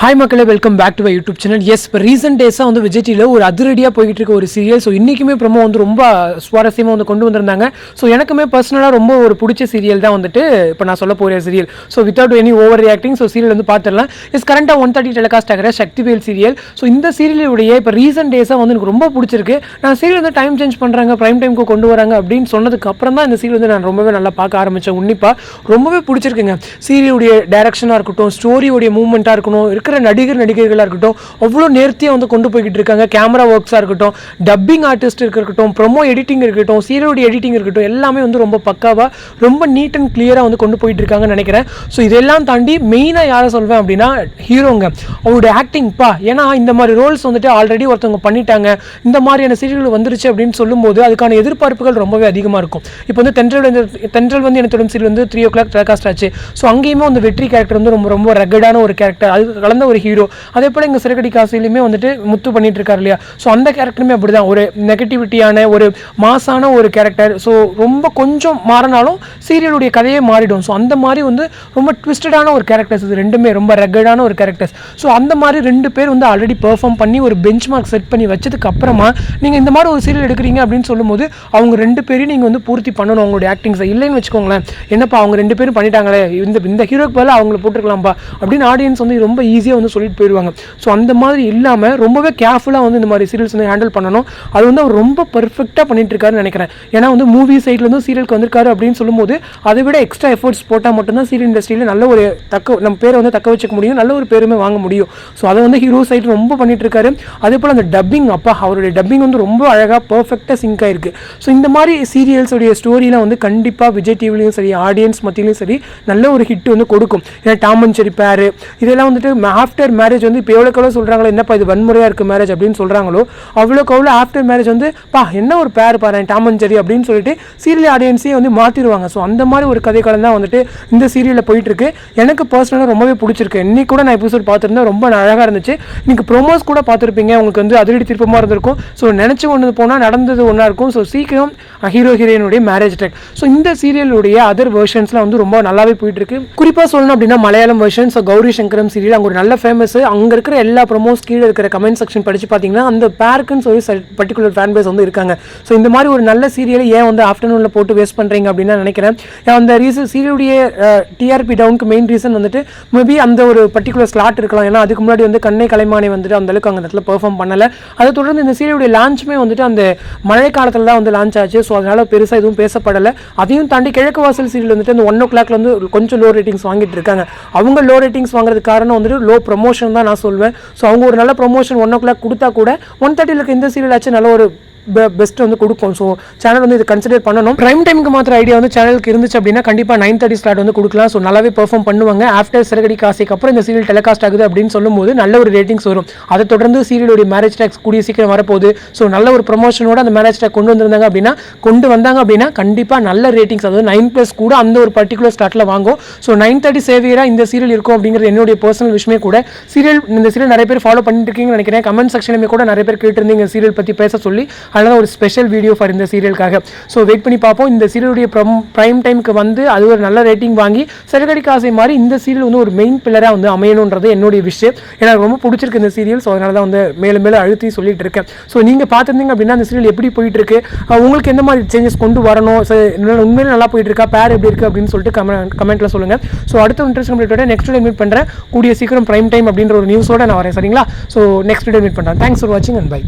Hi மக்களே welcome back to my YouTube channel yes இப்போ recent டேஸாக வந்து விஜய் டிவியில் ஒரு அதிரடியாக போயிட்டு இருக்க ஒரு சீரியல் ஸோ இன்றைக்குமே ப்ரொமோ வந்து ரொம்ப சுவாரஸ்யமாக வந்து கொண்டு வந்திருந்தாங்க. ஸோ எனக்குமே பர்சனலாக ரொம்ப ஒரு பிடிச்ச சீரியல் தான் வந்துட்டு இப்போ நான் சொல்ல போகிற serial so without any overreacting so serial வந்து பார்த்துடலாம் இஸ் கரண்ட்டாக ஒன் தேர்ட்டி டெலிகாஸ்ட் ஆகிற சக்திவேல் சீரியல் ஸோ இந்த சீரியலுடைய இப்போ ரீசெண்ட் டேஸாக வந்து எனக்கு ரொம்ப பிடிச்சிருக்கு. நான் சீரியல் வந்து டைம் சேஞ்ச் பண்ணுறாங்க ப்ரைம் டைமுக்கு கொண்டு வராங்க அப்படின்னு சொன்னதுக்கு அப்புறம் தான் இந்த சீரியல் வந்து நான் ரொம்பவே நல்லா பார்க்க ஆரம்பித்தேன் உன்னிப்பாக ரொம்பவே பிடிச்சிருக்குங்க. சீரியலுடைய டேரக்ஷனாக இருக்கட்டும் ஸ்டோரியோடைய மூவ்மெண்ட்டாக இருக்கணும் இருக்கிற நடிகர் நடிகைகளாக இருக்கட்டும் அவ்வளோ நேர்த்தியாக வந்து கொண்டு போய்கிட்டு இருக்காங்க. கேமரா ஒர்க்ஸாக இருக்கட்டும் டப்பிங் ஆர்டிஸ்ட் இருக்கட்டும் ப்ரொமோ எடிட்டிங் இருக்கட்டும் சீரியலுடைய எடிட்டிங் இருக்கட்டும் எல்லாமே வந்து ரொம்ப பக்காவாக ரொம்ப நீட் அண்ட் கிளியராக வந்து கொண்டு போயிட்டு இருக்காங்கன்னு நினைக்கிறேன். ஸோ இதெல்லாம் தாண்டி மெயினாக யாரை சொல்வேன் அப்படின்னா ஹீரோங்க. அவருடைய ஆக்டிங் பா ஏன்னா இந்த மாதிரி ரோல்ஸ் வந்துட்டு ஆல்ரெடி ஒருத்தவங்க பண்ணிட்டாங்க. இந்த மாதிரியான சீரியல் வந்துருச்சு அப்படின்னு சொல்லும்போது அதுக்கான எதிர்பார்ப்புகள் ரொம்பவே அதிகமாக இருக்கும். இப்போ வந்து தென்றல் வந்து தென்றல் வந்து எனக்கு தொடர்ந்து சீரியல் வந்து த்ரீ ஓ கிளாக் டெலகாஸ்ட் ஆச்சு. ஸோ அங்கேயுமே வந்து வெற்றி கேரக்டர் வந்து ரொம்ப ரொம்ப ரகடான ஒரு கேரக்டர் அதுக்கு கலந்து ஒரு ஹீரோ அதே போல் இங்கே சிறகடி காசுலையுமே வந்துட்டு முத்து பண்ணிட்டு இருக்காரு இல்லையா? ஸோ அந்த கேரக்டருமே அப்படி தான் ஒரு நெகட்டிவிட்டியான ஒரு மாசான ஒரு கேரக்டர் ஸோ ரொம்ப கொஞ்சம் மாறினாலும் சீரியலுடைய கதையே மாறிடும். ஸோ அந்த மாதிரி வந்து ரொம்ப ட்விஸ்டடான ஒரு கேரக்டர்ஸ் இது ரெண்டுமே. ரொம்ப ரெகடான ஒரு கேரக்டர்ஸ் ஸோ அந்த மாதிரி ரெண்டு பேர் வந்து ஆல்ரெடி பெர்ஃபார்ம் பண்ணி ஒரு பெஞ்ச் மார்க் செட் பண்ணி வச்சதுக்கு அப்புறமா நீங்கள் இந்த மாதிரி ஒரு சீரியல் எடுக்கிறீங்க அப்படின்னு சொல்லும்போது அவங்க ரெண்டு பேரையும் நீங்கள் வந்து பூர்த்தி பண்ணணும் அவங்களுடைய ஆக்டிங்ஸை இல்லைன்னு வச்சுக்கோங்களேன். என்னப்பா அவங்க ரெண்டு பேரும் பண்ணிட்டாங்களே. இந்த இந்த ஹீரோக்கு பதில் அவங்கள போட்டுருக்கலாம்ப்பா அப்படின்னு ஆடியன்ஸ் வந்து ரொம்ப ஈஸியாக வந்து சொல்லிட்டு போயிடுவாங்க ஸோ அந்த மாதிரி இல்லாமல் ரொம்பவே கேர்ஃபுல்லாக வந்து இந்த மாதிரி சீரியல்ஸ் வந்து ஹேண்டில் பண்ணணும். அது வந்து அவர் ரொம்ப பர்ஃபெக்டாக பண்ணிட்டு இருக்காருன்னு நினைக்கிறேன். ஏன்னா வந்து மூவி சைட்லேருந்து சீரியலுக்கு வந்திருக்காரு அப்படின்னு சொல்லும்போது அதை விட எக்ஸ்ட்ரா எஃபர்ட்ஸ் போட்டால் மட்டும்தான் சீரியல் இண்டஸ்ட்ரியில் நல்ல ஒரு தக்க நம்ம பேரை வந்து தக்க வச்சுக்க முடியும். நல்ல ஒரு பேருமே வாங்க முடியும். ஸோ அதை வந்து ஹீரோ சைட் ரொம்ப பண்ணிட்டுருக்காரு அதே போல் அந்த டப்பிங் அப்பா அவருடைய டப்பிங் வந்து ரொம்ப அழகாக பர்ஃபெக்டாக சிங்க் ஆயிருக்கு. ஸோ இந்த மாதிரி சீரியல்ஸுடைய ஸ்டோரியில் வந்து கண்டிப்பாக விஜய் டிவிலையும் சரி ஆடியன்ஸ் மத்தியிலையும் சரி நல்ல ஒரு ஹிட் வந்து கொடுக்கும். ஏன்னா டாம் அண்ட் செரி பேர். இதெல்லாம் வந்துட்டு ஆஃப்டர் மேரேஜ் வந்து இப்போ எவ்வளோக்கு எவ்வளோ சொல்கிறாங்களோ என்னப்பா இது வன்முறையாக இருக்குது மேரேஜ் அப்படின்னு சொல்கிறாங்களோ அவ்வளோக்கு அவ்வளோ ஆஃப்டர் மேரேஜ் வந்து பா என்ன ஒரு பேர் பாரு டாம் அண்ட் அப்படின்னு சொல்லிட்டு சீரியல் ஆடியன்ஸே வந்து மாற்றிடுவாங்க ஸோ அந்த மாதிரி ஒரு கதைக்களம் தான் வந்துட்டு இந்த சீரியலில் போயிட்டுருக்கு. எனக்கு பர்சனலாக ரொம்பவே பிடிச்சிருக்கு. இன்றைக்கி கூட நான் எபிசோட் பார்த்துருந்தேன் ரொம்ப அழகாக இருந்துச்சு. இன்றைக்கி ப்ரோமோஸ் கூட பார்த்துருப்பீங்க. உங்களுக்கு வந்து அதிரடி திருப்பமாக இருந்திருக்கும். ஸோ நினச்சி ஒன்று போனால் நடந்தது ஒன்றா இருக்கும். ஸோ சீக்கிரம் ஹீரோ ஹீரோயினுடைய மேரேஜ் ட்ராக் ஸோ இந்த சீரியலுடைய அதர் வெர்ஷன்ஸ்லாம் வந்து ரொம்ப நல்லாவே போயிட்டுருக்கு. குறிப்பாக சொல்லணும் அப்படின்னா மலையாளம் வெர்ஷன் ஸோ கௌரி சங்கரம் சீரியல் அங்கே ஒரு நல்ல ஃபேமஸ் அங்கே இருக்கிற எல்லா ப்ரொமோஸ் கீழே இருக்கிற கமெண்ட் செக்ஷன் படித்து பார்த்தீங்கன்னா அந்த பேருக்குன்னு சொல்லி பர்டிகுலர் ஃபேன் பேஸ் வந்து இருக்காங்க. ஸோ இந்த மாதிரி ஒரு நல்ல சீரியலை ஏன் வந்து ஆஃப்டர்நூனில் போட்டு வேஸ்ட் பண்ணுறீங்க அப்படின்னு நான் நினைக்கிறேன். அந்த ரீசன் சீரியலுடைய டிஆர்பி டவுனுக்கு மெயின் ரீசன் வந்துட்டு மேபி அந்த ஒரு பர்டிகுலர் ஸ்லாட் இருக்கலாம். ஏன்னா அதுக்கு முன்னாடி வந்து கண்ணை கலைமானி வந்துட்டு அந்த அளவுக்கு அந்த இடத்துல பெர்ஃபார்ம் பண்ணலை. அதை தொடர்ந்து இந்த சீரியலுடைய லான்ச்சுமே வந்துட்டு அந்த மழை காலத்தில் தான் வந்து லான்ச் ஆச்சு. ஸோ அதனால் பெருசாக எதுவும் பேசப்படலை. அதையும் தாண்டி கிழக்கு வாசல் சீரியல் வந்துட்டு அந்த ஒன் ஓ கிளாக்ல வந்து கொஞ்சம் லோ ரேட்டிங்ஸ் வாங்கிட்டு இருக்காங்க. அவங்க லோ ரேட்டிங்ஸ் வாங்குறது காரணம் வந்துட்டு லோ ப்ரொமோஷன் தான் நான் சொல்வேன். ஸோ அவங்க ஒரு நல்ல ப்ரொமோஷன் ஒன் ஓ கிளாக் கொடுத்தா கூட ஒன் தேர்ட்டியில் இருக்க இந்த சீரியல் ஆச்சு நல்ல ஒரு பெஸ்ட் வந்து கொடுக்கும் ஸோ சேனல் வந்து இது கன்சிடர் பண்ணணும். ப்ரைம் டைமுக்கு மாத்திர ஐடியா வந்து சேனலுக்கு இருந்துச்சு அப்படின்னா கண்டிப்பாக நைன் தேர்ட்டி ஸ்லாட் வந்து கொடுக்கலாம். ஸோ நல்லாவே பெர்ஃபார்ம் பண்ணுவாங்க. ஆஃப்டர் சிறகடி காசிக்கு அப்புறம் இந்த சீரியல் டெலிகாஸ்ட் ஆகுது அப்படின்னு சொல்லும்போது நல்ல ஒரு ரேட்டிங்ஸ் வரும். அதை தொடர்ந்து சீரியலுடைய மேரேஜ் டேக்ஸ் கூடிய சீக்கிரம் வரப்போகுது. ஸோ நல்ல ஒரு ப்ரொமோஷனோட அந்த மேரேஜ் டேக் கொண்டு வந்திருந்தாங்க அப்படின்னா கொண்டு வந்தாங்க அப்படின்னா கண்டிப்பாக நல்ல ரேட்டிங்ஸ் அதாவது நைன் ப்ளஸ் கூட அந்த ஒரு பர்டிகுலர் ஸ்லாட்டில் வாங்கும். ஸோ நைன் தேர்ட்டி சேவியராக இந்த சீரியல் இருக்கும் அப்படிங்கிறது என்னுடைய பர்சனல் விஷயமே கூட. சீரியல் இந்த சீரியல் நிறைய பேர் ஃபாலோ பண்ணிட்டு இருக்கீங்கன்னு நினைக்கிறேன். கமெண்ட் செக்ஷனுமே கூட நிறைய பேர் கேட்டிருந்தீங்க சீரியல் பற்றி பேச சொல்லி. அதனால ஒரு ஸ்பெஷல் வீடியோ ஃபார் இந்த சீரியலுக்காக ஸோ வெயிட் பண்ணி பார்ப்போம். இந்த சீரியலுடைய ப்ரம் ப்ரைம் டைமுக்கு வந்து அது ஒரு நல்ல ரேட்டிங் வாங்கி சிறகடி காசை மாதிரி இந்த சீரியல் வந்து ஒரு மெயின் பில்லராக வந்து அமையணுன்றது என்னுடைய விஷயம். எனக்கு ரொம்ப பிடிச்சிருக்கு இந்த சீரியல் ஸோ அதனால தான் வந்து மேலும் மேலும் அழுத்தி சொல்லிட்டு இருக்கேன். ஸோ நீங்கள் பார்த்துருந்தீங்க அப்படின்னா அந்த சீரியல் எப்படி போயிட்டு இருக்கு உங்களுக்கு எந்த மாதிரி சேஞ்சஸ் கொண்டு வரணும்? ஸோ உண்மையிலே நல்லா போயிட்டு இருக்கா பேர் எப்படி இருக்குது அப்படின்னு சொல்லிட்டு கமெண்ட் கமெண்ட்டில் சொல்லுங்கள் ஸோ அடுத்த இன்ட்ரெஸ்ட் கம்ப்ளீட்டோட நெக்ஸ்ட் டே மீட் பண்ணுறேன் கூடிய சீக்கிரம் ப்ரைம் டைம் அப்படின்ற ஒரு நியூஸோட நான் வரேன். சரிங்களா? ஸோ நெக்ஸ்ட் டே மீட் பண்ணுறேன் தேங்க்ஸ் ஃபார் வாட்சிங் அண்ட் பை